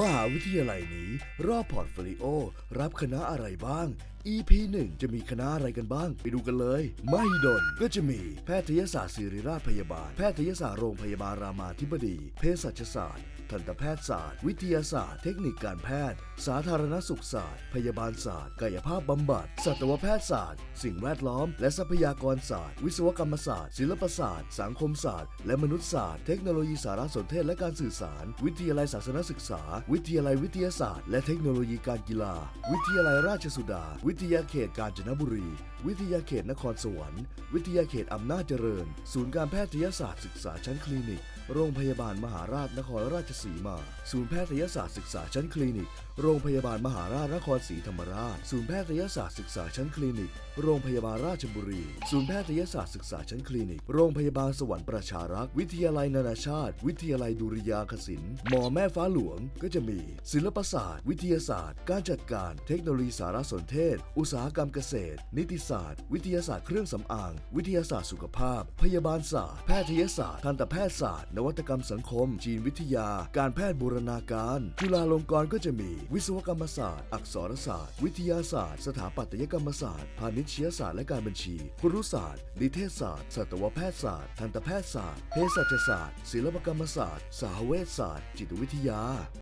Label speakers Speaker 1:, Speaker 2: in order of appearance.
Speaker 1: มหาวิทยาลัยนี้ รอบพอร์ตโฟลิโอ รับคณะอะไรบ้าง EP 1 จะมีคณะอะไรกันบ้าง ไปดูกันเลย มหิดลก็จะมีแพทยศาสตร์ศิริราชพยาบาล แพทยศาสตร์โรงพยาบาลรามาธิบดี เภสัชศาสตร์ ทันตแพทยศาสตร์ วิทยาศาสตร์ เทคนิคการแพทย์ สาธารณสุขศาสตร์ พยาบาลศาสตร์ กายภาพบำบัด สัตวแพทยศาสตร์ สิ่งแวดล้อม และทรัพยากรศาสตร์ วิศวกรรมศาสตร์ ศิลปศาสตร์ สังคมศาสตร์ และมนุษยศาสตร์ เทคโนโลยีสารสนเทศและการสื่อสาร วิทยาลัยศาสนศึกษา วิทยาลัยวิทยาศาสตร์ และเทคโนโลยีการกีฬา วิทยาลัยราชสุดา วิทยาเขตกาญจนบุรี วิทยาเขตนครสวรรค์ วิทยาเขตอำนาจเจริญ ศูนย์การแพทยศาสตร์ศึกษาชั้นคลินิก โรงพยาบาลมหาราชนครราชสีมา ศูนย์แพทยศาสตร์ศึกษาชั้นคลินิก โรงพยาบาลมหาราชนครศรีธรรมราช ศูนย์แพทยศาสตร์ศึกษาชั้นคลินิก โรงพยาบาลราชบุรี ศูนย์แพทยศาสตร์ศึกษาชั้นคลินิก โรงพยาบาลสวรรค์ประชารักษ์ วิทยาลัยนานาชาติ วิทยาลัยดุริยางคศิลป์ หมอแม่ฟ้าหลวง ก็จะมี ศิลปศาสตร์ วิทยาศาสตร์ การจัดการ เทคโนโลยีสารสนเทศ อุตสาหกรรมเกษตร นิติศาสตร์ วิทยาศาสตร์เครื่องสำอาง วิทยาศาสตร์สุขภาพ พยาบาลศาสตร์ แพทยศาสตร์ ทันตแพทยศาสตร์ นวัตกรรมสังคม จีนวิทยาการแพทย์บูรณาการ จุฬาลงกรณ์ก็จะมี วิศวกรรมศาสตร์ อักษรศาสตร์ วิทยาศาสตร์ สถาปัตยกรรมศาสตร์ พาณิชยศาสตร์และการบัญชี ครุศาสตร์ นิเทศศาสตร์ สัตวแพทยศาสตร์ ทันตแพทยศาสตร์ เภสัชศาสตร์ ศิลปกรรมศาสตร์สหเวชศาสตร์ จิตวิทยา